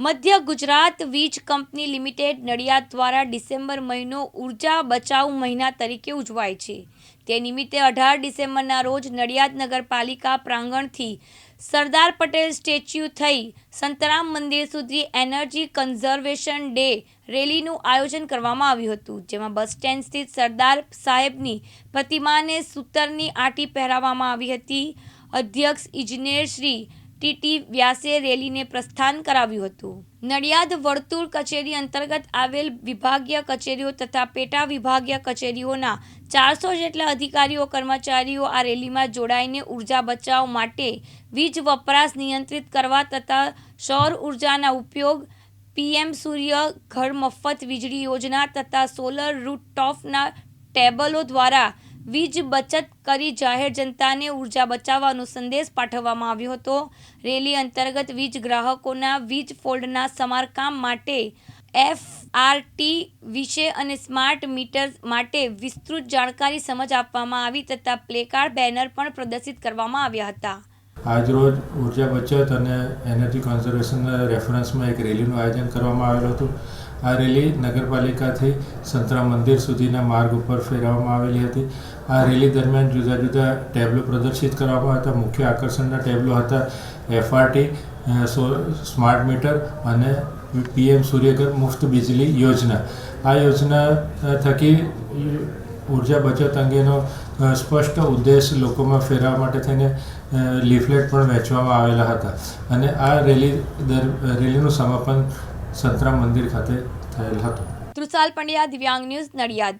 મધ્ય ગુજરાત વીજ company limited Nadiad દ્વારા ડિસેમ્બર મહિનો ઊર્જા બચાવ મહિના તરીકે ઉજવાય છે. તે નિમિત્તે અઢાર ડિસેમ્બરના રોજ નડિયાદ નગરપાલિકા પ્રાંગણથી સરદાર પટેલ સ્ટેચ્યુ થઈ સંતરામ મંદિર સુધી એનર્જી કન્ઝર્વેશન ડે રેલીનું આયોજન કરવામાં આવ્યું હતું, જેમાં બસ સ્ટેન્ડ સ્થિત સરદાર સાહેબની પ્રતિમાને સૂતરની આંટી પહેરાવવામાં આવી હતી. અધ્યક્ષ ઇજનેર શ્રી ટીટી વ્યાસે રેલીને પ્રસ્થાન કરાવ્યું હતું. નડિયાદ વર્તુળ કચેરી અંતર્ગત આવેલ વિભાગીય કચેરીઓ તથા પેટા વિભાગીય કચેરીઓના ચારસો જેટલા અધિકારીઓ, કર્મચારીઓ આ રેલીમાં જોડાઈને ઊર્જા બચાવ માટે વીજ વપરાશ નિયંત્રિત કરવા તથા સૌર ઉર્જાના ઉપયોગ, પીએમ સૂર્ય ઘર મફત વીજળી યોજના તથા સોલર રૂટટોફના ટેબલો દ્વારા વીજ બચત કરી જાહેર જનતાને ઊર્જા બચાવવાનો સંદેશ પાઠવવામાં આવ્યો હતો. રેલી અંતર્ગત વીજ ગ્રાહકોના વીજ ફોલ્ડના સમારકામ માટે એફઆરટી વિશે અને સ્માર્ટ મીટર માટે વિસ્તૃત જાણકારી સમજ આપવામાં આવી તથા પ્લેકાર્ડ બેનર પણ પ્રદર્શિત કરવામાં આવ્યા હતા. આજરોજ ઊર્જા બચત અને એનર્જી કન્ઝર્વેશનના રેફરન્સમાં એક રેલીનું આયોજન કરવામાં આવેલું હતું. આ રેલી નગરપાલિકાથી સંતરા મંદિર સુધીના માર્ગ ઉપર ફેરવવામાં આવેલી હતી. આ રેલી દરમિયાન જુદા જુદા ટેબ્લો પ્રદર્શિત કરવામાં હતા મુખ્ય આકર્ષણના ટેબ્લો હતા એફઆરટી સ્માર્ટ મીટર અને પીએમ સૂર્યઘર મુફ્ત વીજળી યોજના. આ યોજના થકી ઊર્જા બચત અંગેનો સ્પષ્ટ ઉદ્દેશ લોકોમાં ફેરવવા માટે થઈને લિફલેટ પણ વહેંચવામાં આવેલા હતા. અને આ રેલી દર, રેલીનું સમાપન સંતરામ મંદિર ખાતે થયેલ હતું. તૃષાલ પંડ્યા, દિવ્યાંગ ન્યૂઝ નડિયાદ.